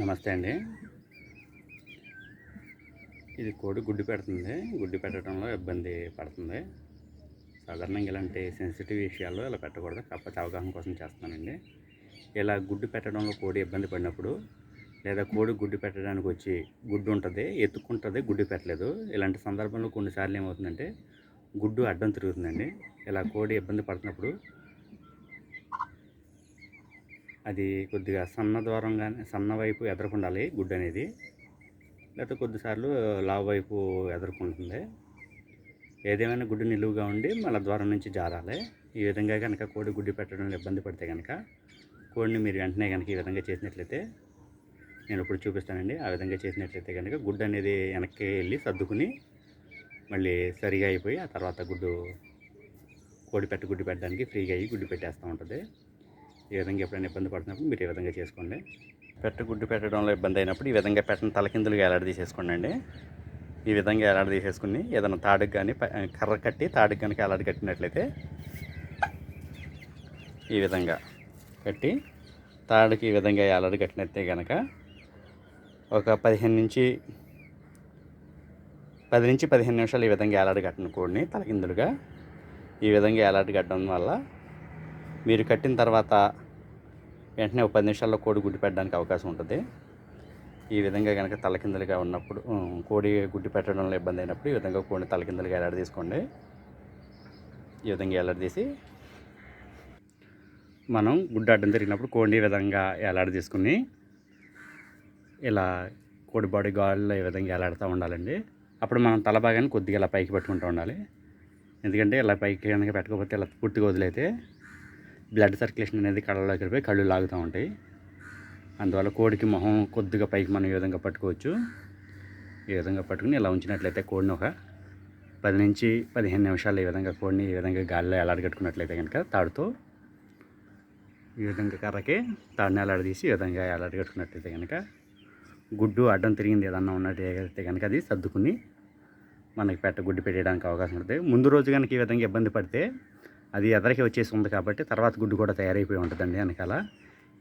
నమస్తే అండి. ఇది కోడి గుడ్డు పెడుతుంది. గుడ్డు పెట్టడంలో ఇబ్బంది పడుతుంది. సాధారణంగా ఇలాంటి సెన్సిటివ్ విషయాల్లో ఇలా పెట్టకూడదు. కాకపోతే అవగాహన కోసం చేస్తానండి ఇలా గుడ్డు పెట్టడంలో కోడి ఇబ్బంది పడినప్పుడు లేదా కోడి గుడ్డు పెట్టడానికి వచ్చి గుడ్డు ఉంటుంది ఎత్తుకుంటుంది గుడ్డు పెట్టలేదు. ఇలాంటి సందర్భంలో కొన్నిసార్లు ఏమవుతుందంటే గుడ్డు అడ్డం తిరుగుతుందండి. ఇలా కోడి ఇబ్బంది పడుతున్నప్పుడు అది కొద్దిగా సన్న ద్వారంగానే సన్న వైపు ఎదరకుండాలి గుడ్డు అనేది. లేకపోతే కొద్దిసార్లు లావు వైపు ఎదుర్కొంటుంది. ఏదేమైనా గుడ్డు నిలువుగా ఉండి మళ్ళీ ద్వారం నుంచి జారాలి. ఈ విధంగా కనుక కోడి గుడ్డు పెట్టడంలో ఇబ్బంది పడితే కనుక కోడిని మీరు వెంటనే కనుక ఈ విధంగా చేసినట్లయితే నేను ఇప్పుడు చూపిస్తానండి. ఆ విధంగా చేసినట్లయితే కనుక గుడ్డు అనేది వెనక్కి వెళ్ళి సర్దుకుని మళ్ళీ సరిగా అయిపోయి ఆ తర్వాత గుడ్డు కోడి పెట్ట గుడ్డు పెట్టడానికి ఫ్రీగా అయ్యి గుడ్డు పెట్టేస్తూ ఉంటుంది. ఈ విధంగా ఎప్పుడైనా ఇబ్బంది పడుతున్నప్పుడు మీరు ఈ విధంగా చేసుకోండి. పెట్ట గుడ్డు పెట్టడంలో ఇబ్బంది అయినప్పుడు ఈ విధంగా పెట్టని తలకిందులుగా ఎలాడదీసేసుకోండి అండి ఈ విధంగా ఎలాడదీసేసుకుని ఏదైనా తాడుకు కానీ కర్ర కట్టి తాడుకు కనుక ఎలాడి కట్టినట్లయితే ఈ విధంగా కట్టి తాడుకి ఈ విధంగా ఎలాడి కట్టినట్టే కనుక ఒక పదిహేను నుంచి పది నుంచి పదిహేను నిమిషాలు ఈ విధంగా ఏలాడి కట్టిన కోడిని తలకిందులుగా. ఈ విధంగా ఏలాడి కట్టడం వల్ల మీరు కట్టిన తర్వాత వెంటనే ఒక పది నిమిషాల్లో కోడి గుడ్డు పెట్టడానికి అవకాశం ఉంటుంది. ఈ విధంగా కనుక తలకిందులుగా ఉన్నప్పుడు కోడి గుడ్డు పెట్టడంలో ఇబ్బంది అయినప్పుడు ఈ విధంగా కోడిని తలకిందులుగా ఎలాడ తీసుకోండి. ఈ విధంగా ఏలాడి తీసి మనం గుడ్డు అడ్డం తిరిగినప్పుడు కోడిని ఈ విధంగా ఎలాడ తీసుకుని ఇలా కోడి బాడీ గాల్లో ఈ విధంగా ఎలాడుతూ ఉండాలండి. అప్పుడు మనం తల భాగాన్ని కొద్దిగా ఇలా పైకి పెట్టుకుంటూ ఉండాలి. ఎందుకంటే ఇలా పైకి కనుక పెట్టకపోతే ఇలా పూర్తిగా వదిలైతే బ్లడ్ సర్క్యులేషన్ అనేది కళ్ళలోకి వెళ్ళిపోయి కళ్ళు లాగుతూ ఉంటాయి. అందువల్ల కోడికి మొహం కొద్దిగా పైకి మనం ఈ విధంగా పట్టుకోవచ్చు? ఈ విధంగా పట్టుకుని ఇలా ఉంచినట్లయితే కోడిని ఒక పది నుంచి పదిహేను నిమిషాలు ఈ విధంగా కోడిని ఈ విధంగా గాలిలో ఎలాడగట్టుకున్నట్లయితే కనుక తాడుతో ఈ విధంగా కర్రకి తాడిని ఎలాడదీసి ఈ విధంగా ఎలాడగట్టుకున్నట్లయితే కనుక గుడ్డు అడ్డం తిరిగింది ఏదన్నా ఉన్నట్టయితే కనుక అది సర్దుకుని మనకి పెట్ట గుడ్డు పెట్టడానికి అవకాశం ఉంటుంది. ముందు రోజు కనుక ఈ విధంగా ఇబ్బంది పడితే అది ఎదరికి వచ్చేసి ఉంది కాబట్టి తర్వాత గుడ్డు కూడా తయారైపోయి ఉంటుందండి వెనకాల.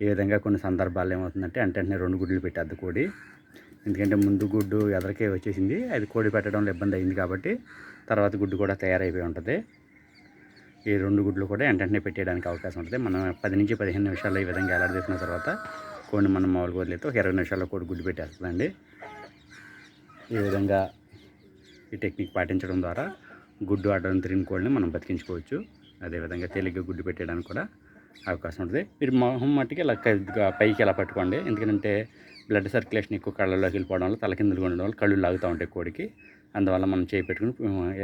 ఈ విధంగా కొన్ని సందర్భాలు ఏమవుతుందంటే అంటే వెంటనే రెండు గుడ్లు పెట్టద్దు కోడి. ఎందుకంటే ముందు గుడ్డు ఎదరికే వచ్చేసింది అది కోడి పెట్టడంలో ఇబ్బంది అయింది కాబట్టి తర్వాత గుడ్డు కూడా తయారైపోయి ఉంటుంది. ఈ రెండు గుడ్లు కూడా వెంటనే పెట్టేయడానికి అవకాశం ఉంటుంది. మనం పది నుంచి పదిహేను నిమిషాల్లో ఈ విధంగా ఎలాడ తర్వాత కోడిని మనం మామూలుగా వదిలేస్తే ఒక ఇరవై నిమిషాల్లో కోడి గుడ్డు పెట్టేస్తుందండి. ఈ విధంగా ఈ టెక్నిక్ పాటించడం ద్వారా గుడ్డు ఆడడం తిరిగిన కోడిని మనం బతికించుకోవచ్చు. అదేవిధంగా తేలిగ్గా గుడ్డు పెట్టడానికి కూడా అవకాశం ఉంటుంది. మీరు మొహం మట్టికి ఇలా పైకి ఇలా పట్టుకోండి. ఎందుకంటే బ్లడ్ సర్క్యులేషన్ ఎక్కువ కళ్ళలోకి వెళ్ళిపోవడం వల్ల తల కిందలు ఉండడం వల్ల కళ్ళు లాగుతూ ఉంటాయి కోడికి. అందువల్ల మనం చేయి పెట్టుకుని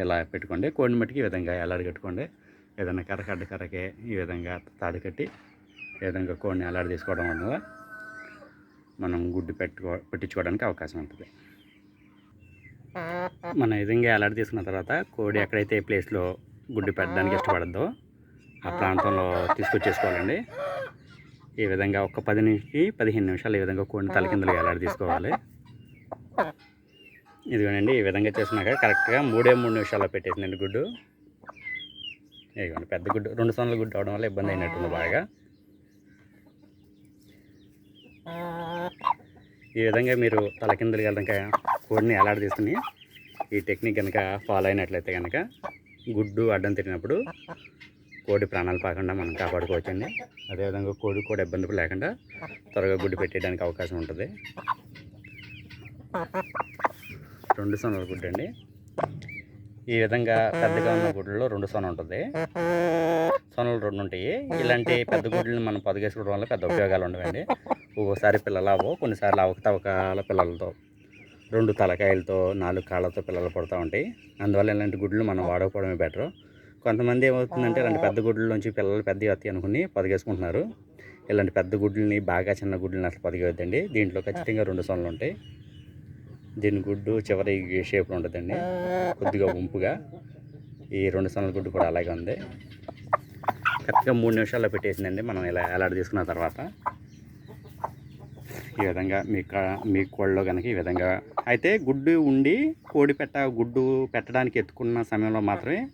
ఇలా పెట్టుకోండి. కోడిని మట్టికి ఈ విధంగా ఎలాడి కట్టుకోండి. ఏదైనా కర్ర కడ్డ కర్రకే ఈ విధంగా తాడు కట్టి ఈ విధంగా కోడిని ఎలాడి తీసుకోవడం వల్ల మనం గుడ్డు పెట్టుకో పెట్టించుకోవడానికి అవకాశం ఉంటుంది. మనం ఈ విధంగా ఎలాడి తీసుకున్న తర్వాత కోడి ఎక్కడైతే ప్లేస్లో గుడ్డు పెట్టడానికి ఇష్టపడద్దో. ఆ ప్రాంతంలో తీసుకొచ్చేసుకోవాలండి. ఈ విధంగా ఒక పది నుంచి పదిహేను నిమిషాలు ఈ విధంగా కోడిని తలకిందులుగా ఎలాడి తీసుకోవాలి? ఇదిగోనండి ఈ విధంగా చేసినాక కరెక్ట్గా మూడే మూడు నిమిషాల్లో పెట్టేసిందండి గుడ్డు. ఇదిగోండి పెద్ద గుడ్డు రెండు సొంతల గుడ్డు అవడం వల్ల ఇబ్బంది అయినట్టుంది బాగా. ఈ విధంగా మీరు తలకిందులుగా కనుక కోడిని ఎలాడ తీసుకుని ఈ టెక్నిక్ కనుక ఫాలో అయినట్లయితే కనుక గుడ్డు అడ్డం తిరిగినప్పుడు కోడి ప్రాణాలు పాకుండా మనం కాపాడుకోవచ్చండి. అదేవిధంగా కోడి కూడా ఇబ్బంది లేకుండా త్వరగా గుడ్డు పెట్టేయడానికి అవకాశం ఉంటుంది. రెండు సొనల గుడ్డు అండి. ఈ విధంగా పెద్దగా ఉన్న గుడ్లలో రెండు సొన ఉంటుంది. సొనలు రెండు ఉంటాయి. ఇలాంటి పెద్ద గుడ్లను మనం పొదగేసుకోవడం వల్ల పెద్ద ఉపయోగాలు ఉండవండి. ఒక్కోసారి పిల్లలు అవ్వవు కొన్నిసార్లు అవకతవకాల పిల్లలతో. రెండు తలకాయలతో నాలుగు కాళ్ళతో పిల్లలు పడుతూ ఉంటాయి. అందువల్ల ఇలాంటి గుడ్లు మనం వాడకపోవడమే బెటర్. కొంతమంది ఏమవుతుందంటే ఇలాంటి పెద్ద గుడ్లలోంచి పిల్లలు పెద్దవి వస్తాయి అనుకుని పొదిగేసుకుంటున్నారు. ఇలాంటి పెద్ద గుడ్లని బాగా చిన్న గుడ్లని అసలు పొదిగేవద్దండి దీంట్లో ఖచ్చితంగా రెండు సొనలు ఉంటాయి. దీని గుడ్డు చివరి షేప్లో ఉంటుందండి. కొద్దిగా వంపుగా ఈ రెండు సొనల గుడ్డు కూడా అలాగే ఉంది. కరెక్ట్గా మూడు నిమిషాల్లో పెట్టేసిందండి. మనం ఇలా ఎలాడ తీసుకున్న తర్వాత. ఈ విధంగా మీ కా- మీ కోళ్ళలో కనుక ఈ విధంగా అయితే గుడ్డు ఉండి కోడి పెట్ట గుడ్డు పెట్టడానికి ఎత్తుకున్న సమయంలో మాత్రమే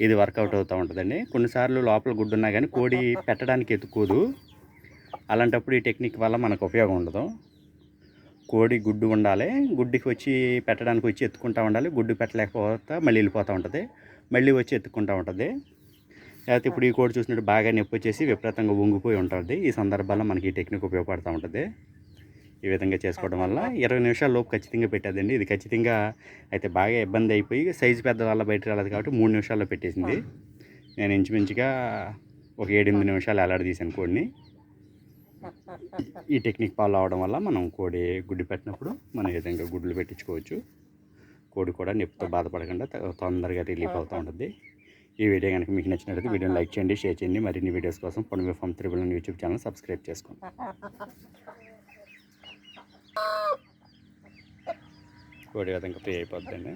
ఇది వర్కౌట్ అవుతూ ఉంటుందండి. కొన్నిసార్లు లోపల గుడ్డు ఉన్నా కానీ కోడి పెట్టడానికి ఎత్తుకోదు. అలాంటప్పుడు ఈ టెక్నిక్ వల్ల మనకు ఉపయోగం ఉండదు. కోడి గుడ్డు ఉండాలి గుడ్డుకి వచ్చి పెట్టడానికి వచ్చి ఎత్తుకుంటా ఉండాలి గుడ్డు పెట్టలేకపోతే మళ్ళీ వెళ్ళిపోతూ ఉంటుంది. మళ్ళీ వచ్చి ఎత్తుకుంటూ ఉంటుంది. లేకపోతే ఇప్పుడు ఈ కోడి చూసినట్టు బాగా నొప్పి వచ్చేసి విపరీతంగా వంగిపోయి ఉంటుంది. ఈ సందర్భాల్లో మనకి ఈ టెక్నిక్ ఉపయోగపడుతూ ఉంటుంది. ఈ విధంగా చేసుకోవడం వల్ల ఇరవై నిమిషాల లోపు ఖచ్చితంగా పెట్టేదండి. ఇది ఖచ్చితంగా అయితే బాగా ఇబ్బంది అయిపోయి సైజు పెద్ద వల్ల బయటకు రాలేదు కాబట్టి మూడు నిమిషాల్లో పెట్టేసింది. నేను ఇంచుమించుగా ఒక ఏడెనిమిది నిమిషాలు ఎలాడదీశాను కోడిని. ఈ టెక్నిక్ ఫాలో అవడం వల్ల మనం కోడి గుడ్డు పెట్టినప్పుడు మనం ఈ విధంగా గుడ్లు పెట్టించుకోవచ్చు. కోడి కూడా నొప్పితో బాధపడకుండా తొందరగా రిలీఫ్ అవుతూ ఉంటుంది. ఈ వీడియో కనుక మీకు నచ్చినట్లయితే వీడియోని లైక్ చేయండి షేర్ చేయండి. మరిన్ని వీడియోస్ కోసం పొడిమి farm triple YouTube channel subscribe చేసుకోండి. కోడి ఇంకా ఫ్రీ అయిపోద్దండి.